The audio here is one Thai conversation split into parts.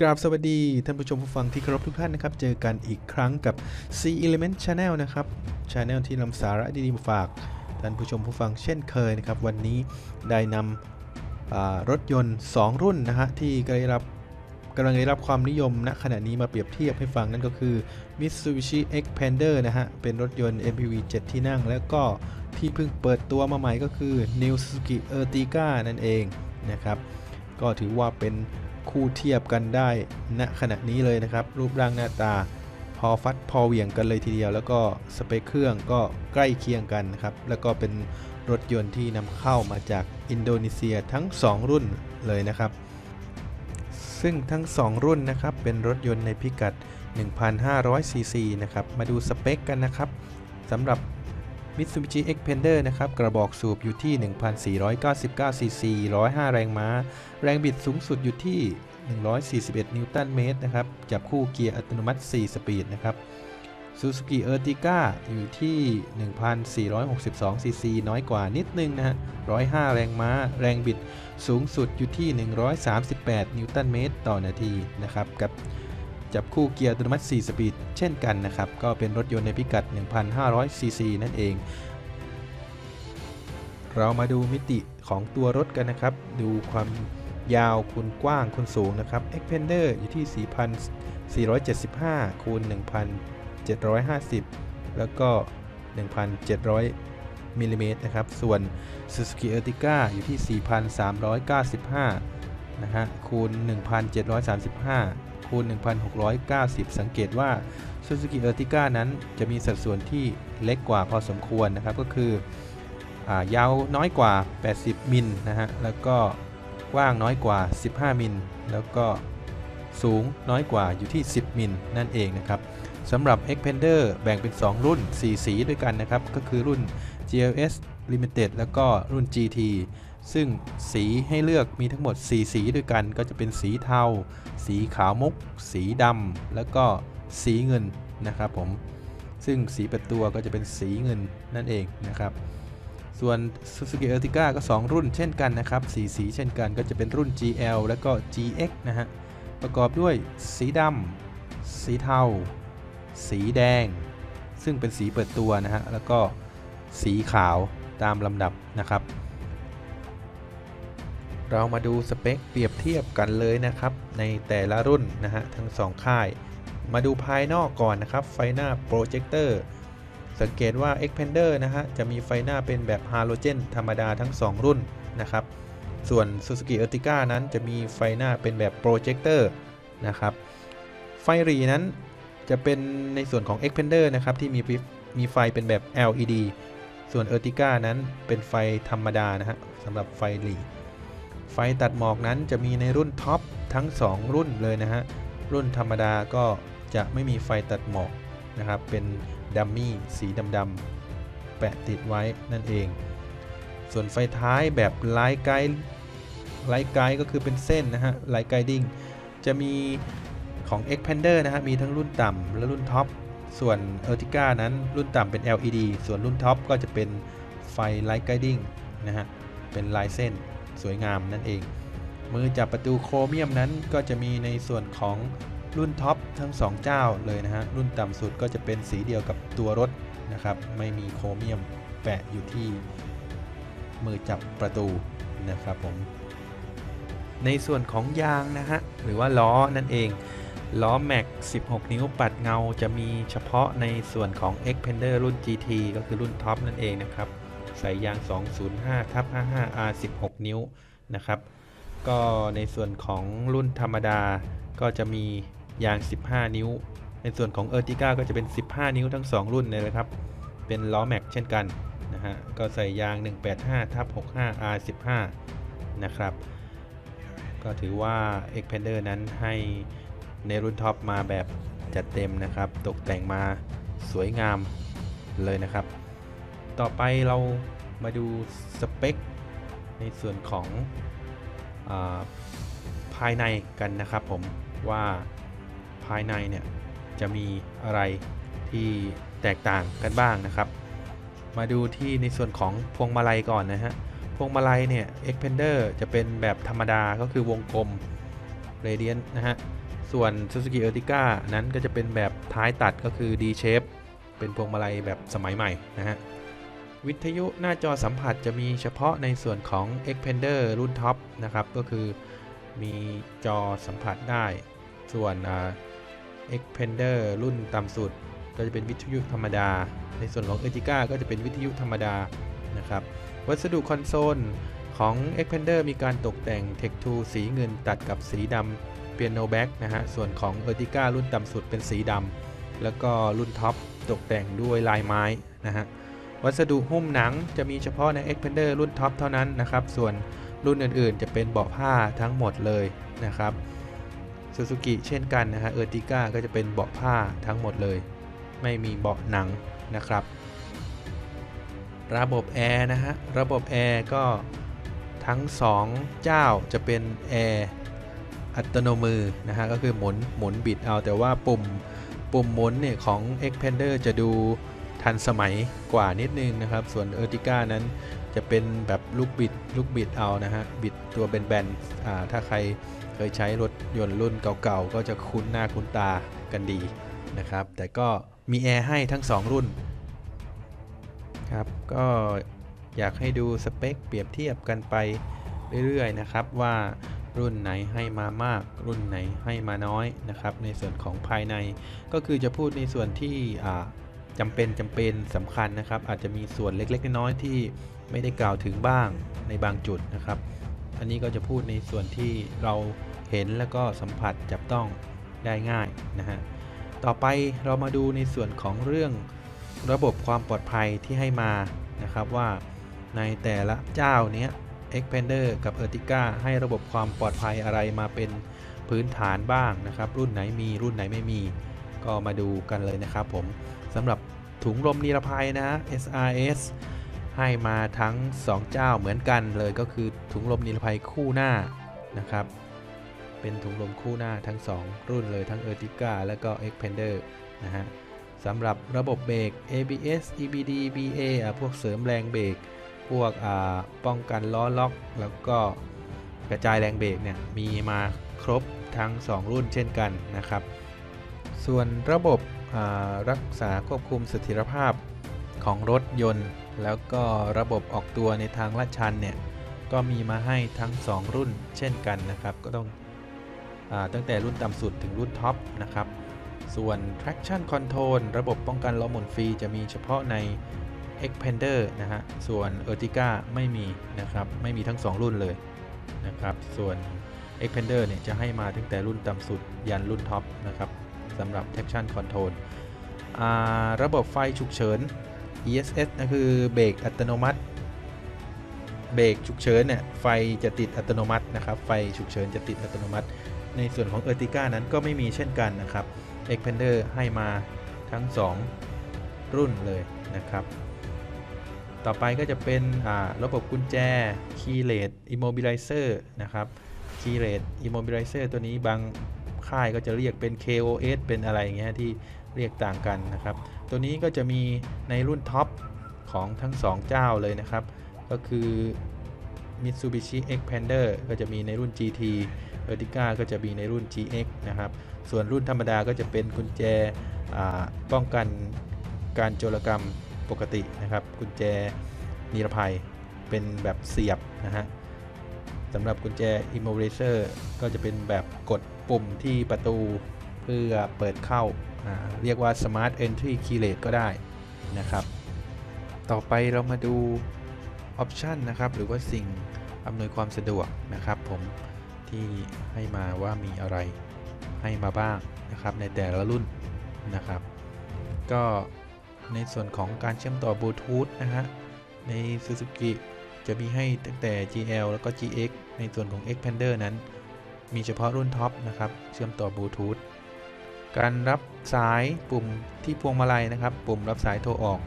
กราบสวัสดี ท่านผู้ชมผู้ฟังที่เคารพทุกท่านนะครับ เจอกันอีกครั้งกับ C Element Channel นะครับ Channel ที่นำสาระดีๆมาฝาก ท่านผู้ชมผู้ฟังเช่นเคยนะครับ วันนี้ได้นำรถยนต์ 2 รุ่นนะฮะที่ได้รับกำลังได้รับความนิยมณขณะนี้มาเปรียบเทียบให้ฟังนั่นก็คือ Mitsubishi Xpander นะฮะ เป็นรถยนต์ MPV 7 ที่นั่ง แล้วก็ที่เพิ่งเปิดตัวมาใหม่ก็คือ New Suzuki Ertiga นั่นเองนะครับ ก็ถือว่าเป็น คู่เทียบกันได้ณขณะนี้เลยนะครับ รูปร่างหน้าตา พอฟัดพอเหวี่ยงกันเลยทีเดียว แล้วก็สเปคเครื่องก็ใกล้เคียงกันนะครับ แล้วก็เป็นรถยนต์ที่นำเข้ามาจากอินโดนีเซียทั้ง 2 รุ่นเลยนะครับ ซึ่งทั้ง 2 รุ่นนะครับ เป็นรถยนต์ในพิกัด 1,500ซีซีนะครับ มาดูสเปคกันนะครับสำหรับ Mitsubishi Xpander นะครับ กระบอกสูบอยู่ที่ 1,499ซีซี105 แรงม้า แรงบิดสูงสุดอยู่ที่ 141 นิวตันเมตรนะครับ จับคู่เกียร์อัตโนมัติ 4 สปีดนะครับ Suzuki Ertiga อยู่ที่ 1,462ซีซีน้อยกว่านิดนึงนะฮะ 105 แรงม้า แรงบิดสูงสุดอยู่ที่ 138 นิวตันเมตรต่อนาทีนะครับ กับ จับคู่เกียร์อัตโนมัติ 4 สปีด เช่นกันนะครับ ก็เป็นรถยนต์ในพิกัด 1,500 ซีซีนั่นเอง เรามาดูมิติของตัวรถกันนะครับ ดูความยาวคูณกว้างคูณสูงนะครับ Xpander อยู่ที่ 4,475คูณ1,750 แล้วก็ 1,700มิลลิเมตรนะครับ ส่วน Suzuki Ertiga อยู่ที่ 4,395นะฮะคูณ1,735 คูณ 1,690 สังเกตว่า Suzuki Ertiga นั้นจะมีสัดส่วนที่เล็กกว่าพอสมควรนะครับ ก็คืออายาวน้อยกว่า 80 มิลนะฮะ แล้วก็กว้างน้อยกว่า 15 มิล แล้วก็สูงน้อยกว่าอยู่ที่ 10 มิลนั่นเองนะครับสำหรับ Xpander แบ่งเป็น 2 รุ่น 4 สีด้วยกันนะครับ ก็คือรุ่น GLS Limited แล้วก็รุ่น GT ซึ่งสีให้เลือกมีทั้งหมด 4 สีด้วยกันก็จะเป็นสีเทา สีขาวมุก สีดำแล้วก็สีเงินนะครับผมซึ่งสีประตัวก็จะเป็นสีเงินนั่นเองนะครับส่วน Suzuki Ertiga ก็ 2 รุ่นเช่นกันนะครับสีสีเช่นกันก็จะเป็นรุ่น GL แล้วก็ GX นะฮะประกอบด้วยสีดำสีเทา สีแดง ซึ่งเป็นสีเปิดตัวนะฮะแล้วก็สีขาวตามลำดับนะครับ เรามาดูสเปคเปรียบเทียบกันเลยนะครับ ในแต่ละรุ่นนะฮะทั้ง 2 ค่าย มาดูภายนอกก่อนนะครับ ไฟหน้าโปรเจคเตอร์สังเกตว่า Xpander นะฮะจะมีไฟหน้าเป็นแบบฮาโลเจนธรรมดาทั้ง 2 รุ่นนะครับ ส่วน Suzuki Ertiga นั้นจะมีไฟหน้าเป็นแบบโปรเจคเตอร์นะครับ ไฟหรีนั้นจะเป็นในส่วนของ Xpander นะครับที่มีมีไฟเป็นแบบ LED ส่วน Ertiga นั้นเป็นไฟธรรมดานะฮะสำหรับไฟหรี ไฟตัดหมอกนั้นจะมีในรุ่นท็อปทั้ง 2 รุ่นเลยนะฮะ รุ่นธรรมดาก็จะไม่มีไฟตัดหมอกนะครับ เป็นดัมมี่สีดำๆแปะติดไว้นั่นเอง ส่วนไฟท้ายแบบไลท์ไกด์ไลท์ไกด์ก็คือเป็นเส้นนะฮะไลท์ไกดิ้งจะมีของ Xpander นะฮะมีทั้งรุ่นต่ำและรุ่นท็อปส่วน Ertiga นั้นรุ่นต่ำเป็น LED ส่วนรุ่นท็อปก็จะเป็นไฟไลท์ไกดิ้งนะฮะเป็นลายเส้น สวยงามนั่นเอง มือจับประตูโครเมียมนั้นก็จะมีในส่วนของรุ่นท็อปทั้ง 2 เจ้าเลยนะฮะ รุ่นต่ำสุดก็จะเป็นสีเดียวกับตัวรถนะครับ ไม่มีโครเมียมแปะอยู่ที่มือจับประตูนะครับผม ในส่วนของยางนะฮะ หรือว่าล้อนั่นเอง ล้อแม็ก16 นิ้วปัดเงาจะมีเฉพาะในส่วนของ Xpander รุ่น GT ก็คือรุ่นท็อปนั่นเองนะครับ ใส่ยาง 205ทับ55 R 16 นิ้วนะครับ ก็ในส่วนของรุ่นธรรมดาก็จะมียาง 15 นิ้ว ในส่วนของ Ertiga ก็จะเป็น 15 นิ้วทั้ง 2 รุ่นเลยนะครับ เป็นล้อแม็กเช่นกันนะฮะ ก็ใส่ยาง 185ทับ65 R 15นะครับก็ถือว่า Expander นั้นให้ในรุ่นท็อปมาแบบจัดเต็มนะครับ ตกแต่งมาสวยงามเลยนะครับ ต่อไปเรามาดูสเปคในส่วนของอาภายในกันนะครับผมว่าภายในเนี่ยจะมีอะไรที่แตกต่างกันบ้างนะครับ มาดูที่ในส่วนของพวงมาลัยก่อนนะฮะพวงมาลัยเนี่ย Xpander จะเป็นแบบธรรมดาก็คือวงกลม Radiant นะฮะส่วน Suzuki Ertiga นั้นก็จะเป็นแบบท้ายตัดก็คือ D shape เป็นพวงมาลัยแบบสมัยใหม่นะฮะ วิทยุหน้าจอสัมผัสจะมีเฉพาะในส่วนของ Expander รุ่นท็อปนะครับ ก็คือมีจอสัมผัสได้ ส่วน Expander รุ่นต่ำสุด ก็จะเป็นวิทยุธรรมดา ในส่วนของ Ertiga ก็จะเป็นวิทยุธรรมดานะครับ วัสดุคอนโซลของ Expander มีการตกแต่ง Tech 2สีเงินตัดกับสีดำ Piano Black นะฮะ ส่วนของ Ertiga รุ่นต่ำสุดเป็นสีดำแล้วก็รุ่นท็อปตกแต่งด้วยลายไม้นะฮะ วัสดุหุ้มหนังจะมีเฉพาะใน Xpander รุ่นท็อปเท่านั้นนะครับ ส่วนรุ่นอื่นๆ จะเป็นเบาะผ้าทั้งหมดเลยนะครับ Suzuki เช่นกันนะฮะ Ertiga ก็จะเป็นเบาะผ้าทั้งหมดเลย ไม่มีเบาะหนังนะครับ ระบบแอร์นะฮะ ระบบแอร์ก็ทั้ง 2 เจ้าจะเป็นแอร์อัตโนมือนะฮะก็คือหมุนหมุนบิดเอาแต่ว่าปุ่มปุ่มหมุนเนี่ยของ Xpander จะดู ทันสมัยกว่านิดนึงนะครับ ส่วน Ertiga นั้นจะเป็นแบบลูกบิดลูกบิดเอานะฮะ บิดตัวแบนๆถ้าใครเคยใช้รถยนต์รุ่นเก่าๆ ก็จะคุ้นหน้าคุ้นตากันดีนะครับ แต่ก็มีแอร์ให้ทั้ง 2 รุ่นครับก็อยากให้ดูสเปคเปรียบเทียบกันไปเรื่อยๆนะครับว่ารุ่นไหนให้มามาก รุ่นไหนให้มาน้อยนะครับ ในส่วนของภายในก็คือจะพูดในส่วนที่ อ่าจำเป็นจำเป็นสำคัญนะครับ อาจจะมีส่วนเล็กๆน้อยๆที่ไม่ได้กล่าวถึงบ้างในบางจุดนะครับ อันนี้ก็จะพูดในส่วนที่เราเห็นแล้วก็สัมผัสจับต้องได้ง่ายนะฮะต่อไปเรามาดูในส่วนของเรื่องระบบความปลอดภัยที่ให้มานะครับว่าในแต่ละเจ้าเนี้ย expander กับ Ertiga ให้ระบบความปลอดภัยอะไรมาเป็นพื้นฐานบ้างนะครับ รุ่นไหนมีรุ่นไหนไม่มี ก็มาดูกันเลยนะครับผม สำหรับถุงลมนิรภัยนะ SRS ให้มาทั้ง 2 เจ้าเหมือนกันเลยก็คือถุงลมนิรภัยคู่หน้านะครับ เป็นถุงลมคู่หน้าทั้ง 2 รุ่นเลยทั้ง Ertiga และก็ Xpander นะฮะสำหรับระบบเบรก ABS EBD BA อะพวกเสริมแรงเบรกพวกอ่าป้องกันล้อล็อก แล้วก็กระจายแรงเบรกเนี่ยมีมาครบทั้ง 2 รุ่นเช่นกันนะครับ ส่วนระบบ รักษาควบคุมเสถียรภาพของรถยนต์ แล้วก็ระบบออกตัวในทางลาดชันเนี่ยก็มีมาให้ทั้ง 2 รุ่นเช่นกันนะครับ ก็ต้องอตั้งแต่รุ่นต่ำสุดถึงรุ่นท็อปนะครับ ส่วน traction control ระบบป้องกันล้อหมุนฟรีจะมีเฉพาะใน expander นะฮะ ส่วน Ertiga ไม่มีนะครับ ไม่มีทั้ง 2 รุ่นเลยนะครับ ส่วน expander เนี่ยจะให้มาตั้งแต่รุ่นต่ำสุดยันรุ่นท็อปนะครับ สำหรับ traction control ระบบไฟฉุกเฉิน ESS นะคือเบรกอัตโนมัติเบรกฉุกเฉินเนี่ยไฟจะติดอัตโนมัตินะครับ ไฟฉุกเฉินจะติดอัตโนมัติ ในส่วนของ Ertiga นั้นก็ไม่มีเช่นกันนะครับ Xpander ให้มาทั้ง 2 รุ่นเลยนะครับ ต่อไปก็จะเป็นระบบกุญแจ Keyless Immobilizer นะครับ Keyless Immobilizer ตัวนี้บาง ค่ายก็จะเรียกเป็น KOS เป็นอะไรอย่างเงี้ยที่เรียกต่างกันนะครับ ตัวนี้ก็จะมีในรุ่นท็อปของทั้ง 2 เจ้าเลยนะครับ ก็คือ Mitsubishi Xpander ก็จะมีในรุ่น GT Ertiga ก็จะมีในรุ่น GX นะครับ ส่วนรุ่นธรรมดาก็จะเป็นกุญแจป้องกันการโจรกรรมปกตินะครับ กุญแจนิรภัยเป็นแบบเสียบนะฮะ สำหรับกุญแจ Immobilizer ก็จะเป็นแบบกดปุ่มที่ประตูเพื่อเปิดเข้า เรียกว่า Smart Entry Keyless ก็ได้นะครับ ต่อไปเรามาดูออปชันนะครับ หรือว่าสิ่งอำนวยความสะดวกนะครับ ผมที่ให้มาว่ามีอะไรให้มาบ้างนะครับ ในแต่ละรุ่นนะครับ ก็ในส่วนของการเชื่อมต่อบลูทูธนะฮะใน Suzuki จะมีให้ตั้งแต่ GL แล้วก็ GX ในส่วนของ Xpander นั้น มีเฉพาะรุ่นท็อปนะครับ เชื่อมต่อบลูทูธ การรับสายปุ่มที่พวงมาลัยนะครับ ปุ่มรับสายโทรออก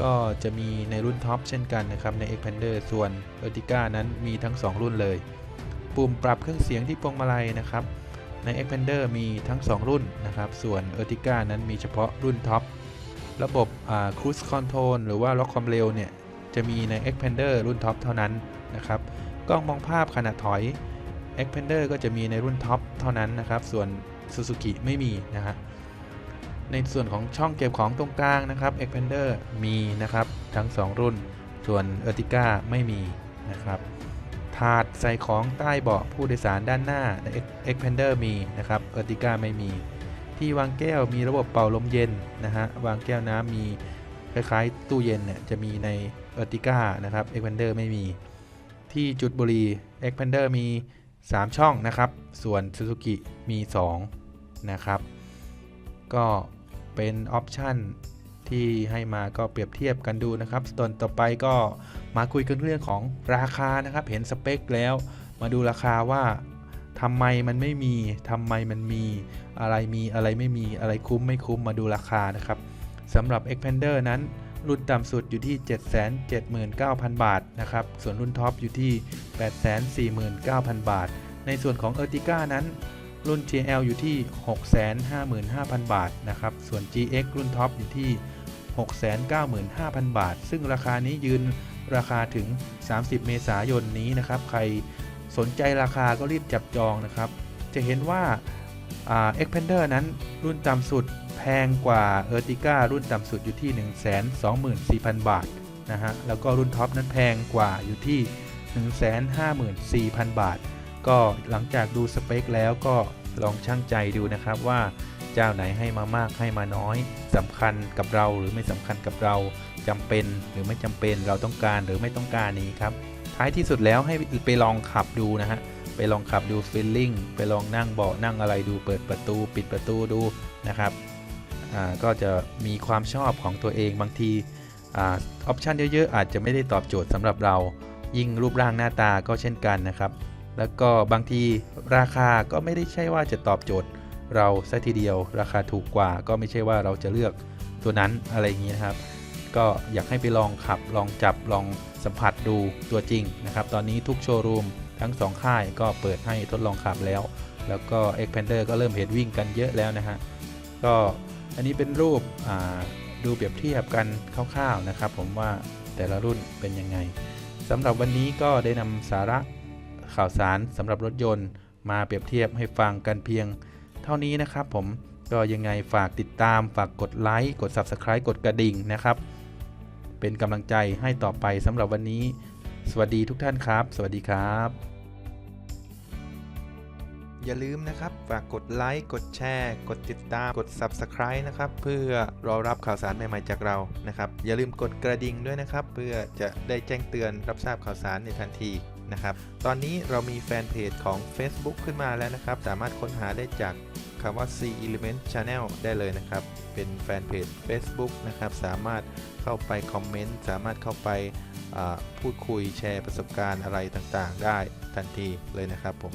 ก็จะมีในรุ่นท็อปเช่นกันนะครับใน Xpander ส่วน Ertiga นั้นมีทั้ง 2 รุ่นเลย ปุ่มปรับเครื่องเสียงที่พวงมาลัยนะครับใน Xpander มีทั้ง 2 รุ่นนะครับ ส่วน Ertiga นั้นมีเฉพาะรุ่นท็อป ระบบ Cruise Control หรือว่าล็อกความเร็วเนี่ย จะมีใน Xpander รุ่นท็อปเท่านั้นนะครับ กล้องมองภาพขณะถอย Xpander ก็จะมีในรุ่นท็อปเท่านั้นนะครับ ส่วน Suzuki ไม่มีนะฮะ ในส่วนของช่องเก็บของตรงกลางนะครับ Expander มีนะครับทั้ง 2 รุ่น ส่วน Ertiga ไม่มีนะครับ ถาดใส่ของใต้เบาะผู้โดยสารด้านหน้าใน Expander มีนะครับ Ertiga ไม่มี ที่วางแก้วมีระบบเป่าลมเย็นนะฮะ วางแก้วน้ำมี คล้ายๆ ตู้เย็นเนี่ยจะมีใน Ertiga นะครับ Expander ไม่มี ที่จุดบุรี่ Expander มี 3 ช่องนะครับ ส่วน Suzuki มี 2 นะครับ ก็เป็นออปชันที่ให้มาก็เปรียบเทียบกันดูนะครับส่วนต่อไปก็มาคุยกันเรื่องของราคานะครับ เห็นสเปคแล้ว มาดูราคาว่าทำไมมันไม่มีทำไมมันมีอะไรมีอะไรไม่มีอะไรคุ้มไม่คุ้มมาดูราคานะครับ สำหรับ Expander นั้น รุ่นต่ำสุดอยู่ที่ 779,000 บาทนะครับ ส่วนรุ่นท็อปอยู่ที่ 849,000 บาท ในส่วนของ Ertiga นั้นรุ่น GL อยู่ที่ 655,000 บาทนะครับ ส่วน GX รุ่นท็อปอยู่ที่ 695,000 บาท ซึ่งราคานี้ยืนราคาถึง 30 เมษายนนี้นะครับ ใครสนใจราคาก็รีบจับจองนะครับ จะเห็นว่าอ่า Expander นั้นรุ่นต่ำสุด งกว่า Ertiga รุ่นต่ำสุดอยู่ที่ 124,000 บาทนะฮะ แล้วก็รุ่นท็อปนั้นแพงกว่าอยู่ที่ 154,000 บาท ก็หลังจากดูสเปคแล้วก็ลองชั่งใจดูนะครับว่าเจ้าไหนให้มามากให้มาน้อยสำคัญกับเราหรือไม่สำคัญกับเราจำเป็นหรือไม่จำเป็นเราต้องการหรือไม่ต้องการนี้ครับท้ายที่สุดแล้วให้ไปลองขับดูนะฮะไปลองขับดูฟีลลิ่งไปลองนั่งเบาะนั่งอะไรดูเปิดประตู ปิดประตูดูนะครับ ก็จะมีความชอบของตัวเองบางทีอออปชันเยอะๆ อาจจะไม่ได้ตอบโจทย์สำหรับเรา ยิ่งรูปร่างหน้าตาก็เช่นกันนะครับ แล้วก็บางทีราคาก็ไม่ได้ใช่ว่าจะตอบโจทย์ เราซะทีเดียว ราคาถูกกว่า ก็ไม่ใช่ว่าเราจะเลือกตัวนั้นอะไรอย่างนี้นะครับ ก็อยากให้ไปลองขับลองจับลองสัมผัสดูตัวจริงนะครับ ตอนนี้ทุกโชว์รูมทั้ง 2 ค่ายก็เปิดให้ทดลองขับแล้ว แล้วก็ Expander ก็เริ่มเห็นวิ่งกันเยอะแล้วนะฮะก็ อันนี้เป็นรูปดูเปรียบเทียบกันคร่าวๆนะครับ ผมว่าแต่ละรุ่นเป็นยังไงสำหรับวันนี้ก็ได้นำสาระข่าวสารสำหรับรถยนต์ มาเปรียบเทียบให้ฟังกันเพียง เท่านี้นะครับผมก็ยังไงฝากติดตามฝากกดไลค์กด Subscribe กดกระดิ่งนะครับ เป็นกำลังใจให้ต่อไปสำหรับวันนี้ สวัสดีทุกท่านครับ สวัสดีครับ อย่าลืมนะครับ ฝากกดไลค์ กดแชร์ กดติดตาม กด Subscribe นะครับ เพื่อรอรับข่าวสารใหม่ๆจากเรา นะครับ อย่าลืมกดกระดิ่งด้วยนะครับ เพื่อจะได้แจ้งเตือนรับทราบข่าวสารในทันทีนะครับ ตอนนี้เรามีแฟนเพจของ Facebook ขึ้นมาแล้วนะครับ สามารถค้นหาได้จากคำว่า C Element Channel ได้เลยนะครับ เป็นแฟนเพจ Facebook นะครับ สามารถเข้าไปคอมเมนต์ สามารถเข้าไปพูดคุยแชร์ประสบการณ์อะไรต่างๆ ได้ทันทีเลยนะครับผม